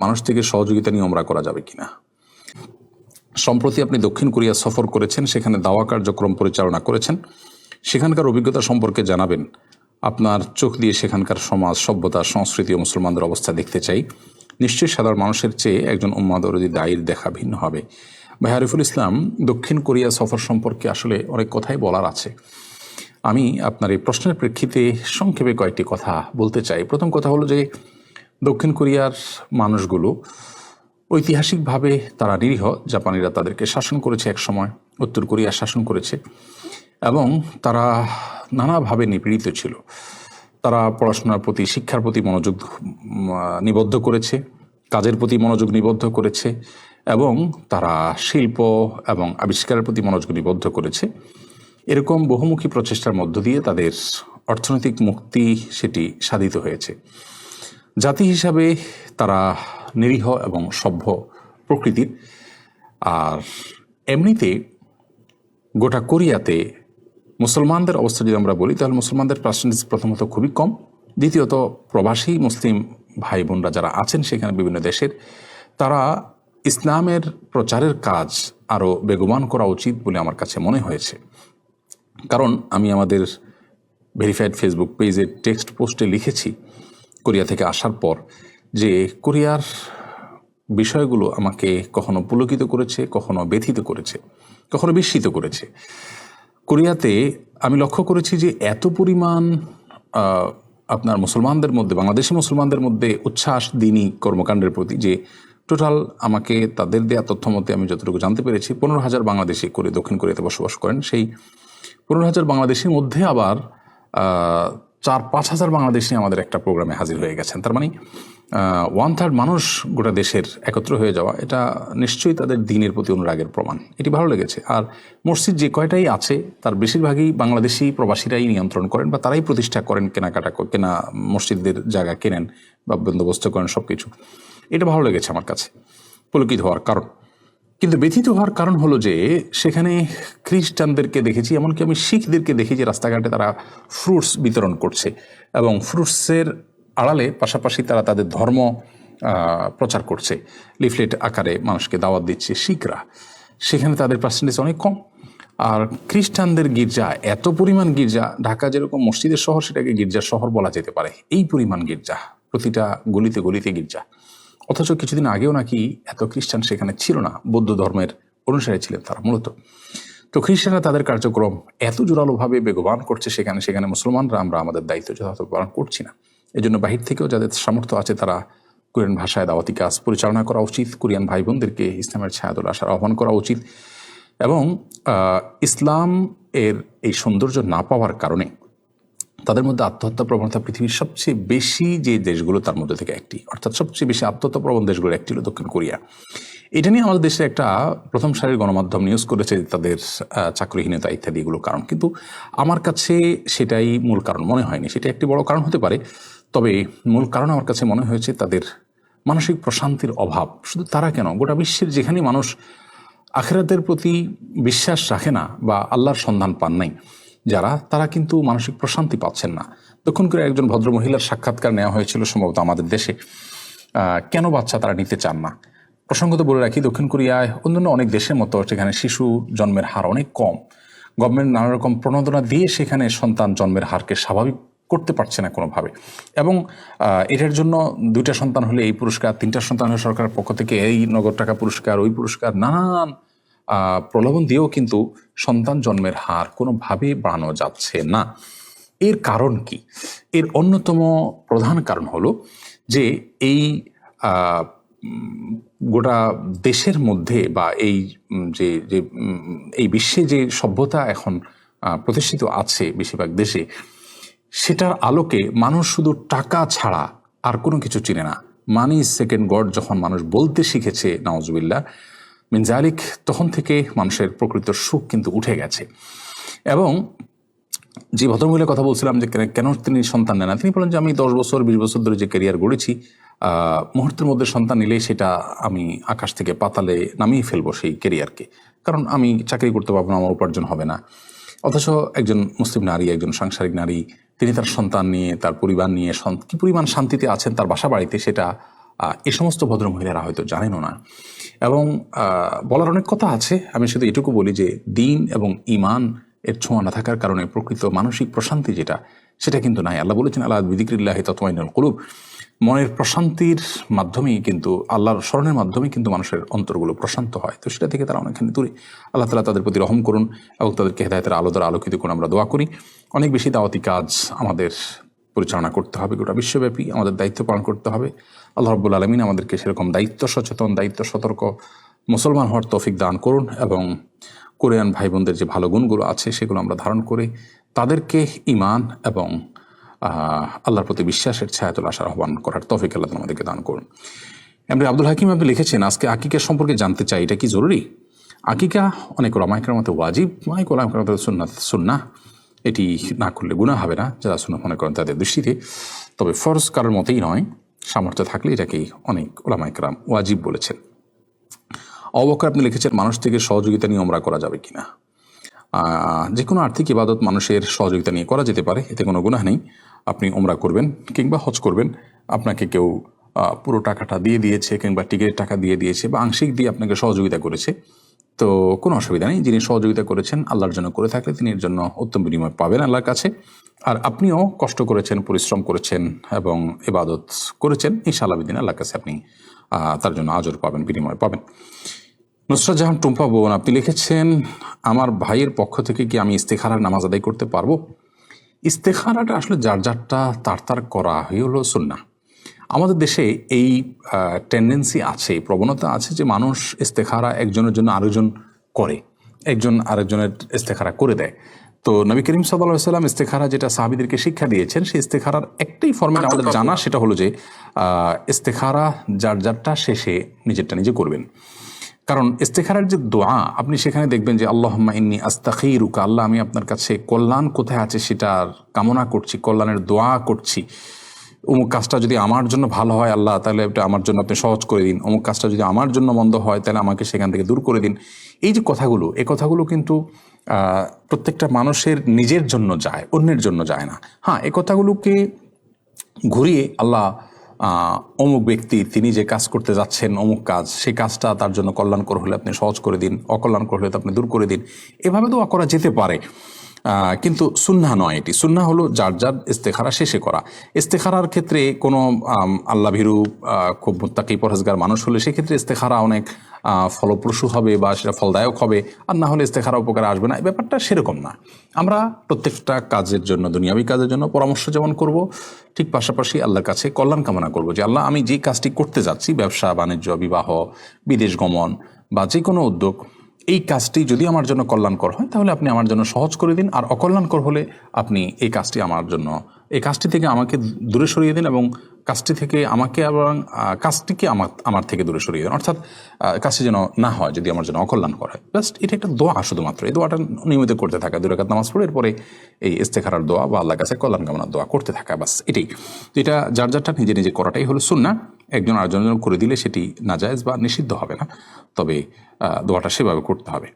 মানুষ থেকে সহযোগিতা নিয়ে আমরা করা যাবে কিনা? সম্প্রতি আপনি দক্ষিণ কোরিয়া সফর করেছেন, সেখানে দাওয়া কার্যক্রম পরিচালনা করেছেন। সেখানকার অভিজ্ঞতা সম্পর্কে জানাবেন। আপনার চোখ দিয়ে সেখানকার সমাজ, সভ্যতা, সংস্কৃতি ও মুসলমানদের অবস্থা দেখতে চাই। নিশ্চয়ই সাধারণ মানুষের চেয়ে একজন উম্মাদরদি দায়ের দেখা ভিন্ন হবে। ভাই আরিফুল ইসলাম, দক্ষিণ কোরিয়া সফর সম্পর্কে আসলে অনেক কথাই বলার আছে। আমি আপনার এই প্রশ্নের প্রেক্ষিতে সংক্ষেপে কয়েকটি কথা বলতে চাই। প্রথম কথা হলো যে দক্ষিণ কোরিয়ার মানুষগুলো ঐতিহাসিকভাবে তারা নিরীহ, জাপানিরা তাদেরকে শাসন করেছে এক সময় উত্তর কোরিয়া শাসন করেছে, এবং তারা নানাভাবে নিপীড়িত ছিল। তারা পড়াশোনার প্রতি, শিক্ষার প্রতি মনোযোগ নিবদ্ধ করেছে, কাজের প্রতি মনোযোগ নিবদ্ধ করেছে, এবং তারা শিল্প এবং আবিষ্কারের প্রতি মনোযোগ নিবদ্ধ করেছে। এরকম বহুমুখী প্রচেষ্টার মধ্য দিয়ে তাদের অর্থনৈতিক মুক্তি সেটি সাধিত হয়েছে। জাতি হিসাবে তারা নিরীহ এবং সভ্য প্রকৃতির। আর এমনিতে গোটা কোরিয়াতে মুসলমানদের অবস্থা যদি আমরা বলি, তাহলে মুসলমানদের পার্সেন্টেজ প্রথমত খুবই কম। দ্বিতীয়ত, প্রবাসী মুসলিম ভাই বোনরা যারা আছেন সেখানে বিভিন্ন দেশের, তারা ইসলামের প্রচারের কাজ আরও বেগবান করা উচিত বলে আমার কাছে মনে হয়েছে। কারণ আমি আমাদের ভেরিফাইড ফেসবুক পেজে টেক্সট পোস্টে লিখেছি কোরিয়া থেকে আসার পর যে কোরিয়ার বিষয়গুলো আমাকে কখনো পুলকিত করেছে, কখনো ব্যথিত করেছে, কখনো বিস্মিত করেছে। কোরিয়াতে আমি লক্ষ্য করেছি যে এত পরিমাণ আপনার মুসলমানদের মধ্যে, বাংলাদেশি মুসলমানদের মধ্যে উচ্ছ্বাস দিনই কর্মকাণ্ডের প্রতি যে টোটাল আমাকে তাদের দেওয়া তথ্য মতে আমি যতটুকু জানতে পেরেছি, পনেরো হাজার বাংলাদেশি করে দক্ষিণ কোরিয়াতে বসবাস করেন। সেই পনেরো হাজার বাংলাদেশের মধ্যে আবার চার, পাঁচ হাজার বাংলাদেশি আমাদের একটা প্রোগ্রামে হাজির হয়ে গেছেন। তার মানে ওয়ান থার্ড মানুষ গোটা দেশের একত্র হয়ে যাওয়া, এটা নিশ্চয়ই তাদের দিনের প্রতি অনুরাগের প্রমাণ। এটি ভালো লেগেছে। আর মসজিদ যে কয়টাই আছে, তার বেশিরভাগই বাংলাদেশি প্রবাসীরাই নিয়ন্ত্রণ করেন বা তারাই প্রতিষ্ঠা করেন কেনাকাটা কেনা মসজিদদের জায়গা কেনেন বা বন্দোবস্ত করেন সব কিছু এটা ভালো লেগেছে আমার কাছে। পুলকিত হওয়ার কারণ। কিন্তু ব্যথিত হওয়ার কারণ হলো যে সেখানে খ্রিস্টানদেরকে দেখেছি, এমনকি আমি শিখদেরকে দেখি যে রাস্তাঘাটে তারা ফ্রুটস বিতরণ করছে এবং ফ্রুটসের আড়ালে পাশাপাশি তারা তাদের ধর্ম প্রচার করছে। লিফলেট আকারে মানুষকে দাওয়াত দিচ্ছে শিখরা। সেখানে তাদের পার্সেন্টেজ অনেক কম। আর খ্রিস্টানদের গির্জা, এত পরিমাণ গির্জা, ঢাকা যেরকম মসজিদের শহর, সেটাকে গির্জার শহর বলা যেতে পারে। এই পরিমাণ গির্জা, প্রতিটা গলিতে গলিতে গির্জা। অথচ কিছুদিন আগেও নাকি এত খ্রিস্টান সেখানে ছিল না, বৌদ্ধ ধর্মের অনুসারী ছিলেন তারা মূলত। তো খ্রিস্টানরা তাদের কার্যক্রম এত জোরালোভাবে বেগবান করছে সেখানে সেখানে মুসলমানরা আমরা আমাদের দায়িত্ব যথাযথ পালন করছি না। এজন্য বাহির থেকেও যাদের সামর্থ্য আছে তারা কোরিয়ান ভাষায় দাওয়াতি কাজ পরিচালনা করা উচিত, কোরিয়ান ভাই বোনদেরকে ইসলামের ছায়াদল আসার আহ্বান করা উচিত এবং ইসলাম এর এই সৌন্দর্য না পাওয়ার কারণে তাদের মধ্যে আত্মহত্যা প্রবণতা পৃথিবীর সবচেয়ে বেশি যে দেশগুলো, তার মধ্যে থেকে একটি। অর্থাৎ সবচেয়ে বেশি আত্মহত্যা প্রবণ দেশগুলো একটি হলো দক্ষিণ কোরিয়া। এটা নিয়ে আমাদের দেশে একটা প্রথম সারির গণমাধ্যম নিউজ করেছে তাদের চাকরিহীনতা ইত্যাদি এগুলো কারণ। কিন্তু আমার কাছে সেটাই মূল কারণ মনে হয়নি। সেটা একটি বড় কারণ হতে পারে। তবে মূল কারণ আমার কাছে মনে হয়েছে তাদের মানসিক প্রশান্তির অভাব। শুধু তারা কেন? গোটা বিশ্বের যেখানে মানুষ আখেরাতের প্রতি বিশ্বাস রাখে না বা আল্লাহর সন্ধান পান নাই যারা, তারা কিন্তু মানসিক প্রশান্তি পাচ্ছেন না। দক্ষিণ কোরিয়ার একজন ভদ্র মহিলার সাক্ষাৎকার নেওয়া হয়েছিল সম্ভবত আমাদের দেশে। কেন বাচ্চা তারা নিতে চান না? প্রসঙ্গত বলে রাখি, দক্ষিণ কোরিয়ায় অন্যান্য অনেক দেশের মতো সেখানে শিশু জন্মের হার অনেক কম। গভর্নমেন্ট নানা রকম প্রণোদনা দিয়ে সেখানে সন্তান জন্মের হারকে স্বাভাবিক করতে পারছে না কোনোভাবে। এবং এটার জন্য দুইটা সন্তান হলে এই পুরস্কার, তিনটা সন্তান হলে সরকারের পক্ষ থেকে এই নগদ টাকা পুরস্কার, ওই পুরস্কার, নানান প্রলোভন দিয়েও কিন্তু সন্তান জন্মের হার কোনোভাবে বাড়ানো যাচ্ছে না। এর কারণ কি? এর অন্যতম প্রধান কারণ হলো যে এই গোটা দেশের মধ্যে বা এই যে যে এই বিশ্বে যে সভ্যতা এখন প্রতিষ্ঠিত আছে বেশিরভাগ দেশে, সেটার আলোকে মানুষ শুধু টাকা ছাড়া আর কোনো কিছু চিনে না। মানি সেকেন্ড গড যখন মানুষ বলতে শিখেছে নওয়াজবিল্লা মিনজালিক তখন থেকে মানুষের প্রকৃত সুখ কিন্তু উঠে গেছে। এবং যে ভদ্রমহিলার কথা বলছিলাম যে কেন- তিনি সন্তান নেন তিনি বলেন যে আমি দশ বছর, বিশ বছর ধরে যে ক্যারিয়ার গড়েছি মুহূর্তের মধ্যে সন্তান নিলেই সেটা আমি আকাশ থেকে পাতালে নামিয়ে ফেলব সেই ক্যারিয়ারকে কারণ আমি চাকরি করতে পারব না, আমার উপার্জন হবে না। অথচ একজন মুসলিম নারী, একজন সাংসারিক নারী, তিনি তার সন্তান নিয়ে, তার পরিবার নিয়ে কি পরিমাণ শান্তিতে আছেন তার বাসা বাড়িতে, সেটা এ সমস্ত ভদ্রমহিলারা হয়তো জানেনও না। এবং বলার অনেক কথা আছে। আমি শুধু এটুকু বলি যে, দিন এবং ইমান এর ছোঁয়া না থাকার কারণে প্রকৃত মানসিক প্রশান্তি যেটা, সেটা কিন্তু নাই। আল্লাহ বলেছেন আল্লাহ বিদিক্রিল্লাহ তৎমাইনুল কুলুব। মনের প্রশান্তির মাধ্যমেই কিন্তু, আল্লাহর স্মরণের মাধ্যমেই কিন্তু মানুষের অন্তরগুলো প্রশান্ত হয়। তো সেটা থেকে তারা অনেকখানি দূরে। আল্লাহ তালা তাদের প্রতি রহম করুন এবং তাদেরকে হেদায়তের আলো দ্বারা আলোকিত করুন। আমরা দোয়া করি। অনেক বেশি দাওয়াতি কাজ আমাদের পরিচালনা করতে হবে গোটা বিশ্বব্যাপী, আমাদের দায়িত্ব পালন করতে হবে। আল্লাহ রব্বুল আলমিন আমাদেরকে সেরকম দায়িত্ব সচেতন, দায়িত্ব সতর্ক মুসলমান হওয়ার তৌফিক দান করুন এবং কোরিয়ান ভাই বোনদের যে ভালো গুণগুলো আছে সেগুলো আমরা ধারণ করে তাদেরকে ইমান এবং আল্লাহর প্রতি বিশ্বাসের ছায়াতল আসার আহ্বান করার তৌফিক আল্লাহ আমাদেরকে দান করুন। এমনি আব্দুল হাকিম আপনি লিখেছেন, আজকে আকিকা সম্পর্কে জানতে চাই, এটা কি জরুরি? আকিকা অনেক ওলামাইকের মতো ওয়াজিব, অনেক ওলামাইকের মতো সুন্নাত সুন্না এটি না করলে গুণা হবে না, যারা সুন্না মনে করেন তাদের দৃষ্টিতে। তবে ফরজ কারোর মতেই নয়, সামর্থ্য থাকলে এটাকেই অনেক ওলামাইকরাম ওয়াজিব বলেছেন। অবকর আপনি লিখেছেন, মানুষ থেকে সহযোগিতা নিয়ে আমরা করা যাবে কিনা? যে কোনো আর্থিক ইবাদত মানুষের সহযোগিতা নিয়ে করা যেতে পারে, এতে কোনো গুনাহ নেই। আপনি ওমরা করবেন কিংবা হজ করবেন, আপনাকে কেউ পুরো টাকাটা দিয়ে দিয়েছে কিংবা টিকিটের টাকা দিয়ে দিয়েছে বা আংশিক দিয়ে আপনাকে সহযোগিতা করেছে। তো কোনো অসুবিধা নেই। যিনি সহযোগিতা করেছেন, আল্লাহর জন্য করে থাকলে তিনি এর জন্য উত্তম বিনিময় পাবেন আল্লাহর কাছে। আর আপনিও কষ্ট করেছেন, পরিশ্রম করেছেন এবং এবাদত করেছেন, ইনশাআল্লাহ দিন আল্লাহর কাছে আপনি তার জন্য আজর পাবেন, বিনিময় পাবেন। নুসরাত জাহান টুম্পা বোন, আপনি লিখেছেন, আমার ভাইয়ের পক্ষ থেকে কি আমি ইস্তেখারার নামাজ আদায় করতে পারব? ইস্তেখারাটা আসলে যার যারটা তার তার করা হয়ে হলো সুন্না আমাদের দেশে এই টেন্ডেন্সি আছে এই প্রবণতা আছে যে মানুষ ইস্তেখারা একজনের জন্য আরেকজন করে একজন আরেকজনের ইস্তেখারা করে দেয়। তো নবী করিম সাল্লাহ সাল্লাম ইস্তেখারা যেটা সাহাবিদেরকে শিক্ষা দিয়েছেন সেই ইস্তেখারার একটাই ফর্মেট আমাদের জানা সেটা হলো যে আহ, ইস্তেখারা যার যারটা শেষে নিজেরটা নিজে করবেন। কারণ ইস্তেখারার যে দোয়া আপনি সেখানে দেখবেন যে আল্লাহ ইন্নি আস্তাখি রুকা আল্লাহ আমি আপনার কাছে কল্যাণ কোথায় আছে সেটার কামনা করছি কল্যাণের দোয়া করছি। অমুক কাজটা যদি আমার জন্য ভালো হয়, আল্লাহ, তাহলে এটা আমার জন্য আপনি সহজ করে দিন। অমুক কাজটা যদি আমার জন্য মন্দ হয়, তাহলে আমাকে সেখান থেকে দূর করে দিন। এই যে কথাগুলো, এই কথাগুলো কিন্তু প্রত্যেকটা মানুষের নিজের জন্য যায়, অন্যের জন্য যায় না। হ্যাঁ এ কথাগুলোকে ঘুরিয়ে আল্লাহ অমুক ব্যক্তি, তিনি যে কাজ করতে যাচ্ছেন, অমুক কাজ, সেই কাজটা তার জন্য কল্যাণকর হলে আপনি সহজ করে দিন, অকল্যাণকর হলে তো আপনি দূর করে দিন। এভাবে দোয়া করা যেতে পারে। কিন্তু সুন্না নয় এটি। সুন্না হলো যার যার ইস্তেখারা শেষে করা। ইস্তেখারার ক্ষেত্রে কোনো আম, আল্লাহ ভীরু খুব মুত্তাকি পরহেজগার মানুষ হলে সেক্ষেত্রে ইস্তেখারা অনেক ফলপ্রসূ হবে বা সেটা ফলদায়ক হবে আর না হলে ইস্তেখারা উপকারে আসবে না। এই ব্যাপারটা সেরকম না। আমরা প্রত্যেকটা কাজের জন্য দুনিয়াবী কাজের জন্য পরামর্শ যেমন করব ঠিক পাশাপাশি আল্লাহর কাছে কল্যাণ কামনা করব যে আল্লাহ আমি যে কাজটি করতে যাচ্ছি ব্যবসা বাণিজ্য বিবাহ বিদেশ গমন বা যে কোনো উদ্যোগ এই কাজটি যদি আমার জন্য কল্যাণকর হয়, তাহলে আপনি আমার জন্য সহজ করে দিন। আর অকল্যাণকর হলে আপনি এই কাজটি আমার জন্য, এই কাজটি থেকে আমাকে দূরে সরিয়ে দিন এবং কাজটি থেকে আমাকে এবং কাজটিকে আমার আমার থেকে দূরে সরিয়ে দিন। অর্থাৎ কাজটি যেন না হয়, যদি আমার জন্য অকল্যাণকর হয়। জাস্ট এটা একটা দোয়া শুধুমাত্র। এই দোয়াটা নিয়মিত করতে থাকা, দুই রাকাত নামাজ পড়ে, এরপরে এই ইস্তেখারার দোয়া বা আল্লাহ কাছে কল্যাণ কামনার দোয়া করতে থাকা বাস এটাই। এটা যার যারটা নিজে নিজে করাটাই হলো সুন্না একজন আরেকজন করে দিলে সেটি নাজায়জ বা নিষিদ্ধ হবে না। তবে দোয়াটা সেভাবে করতে হবে।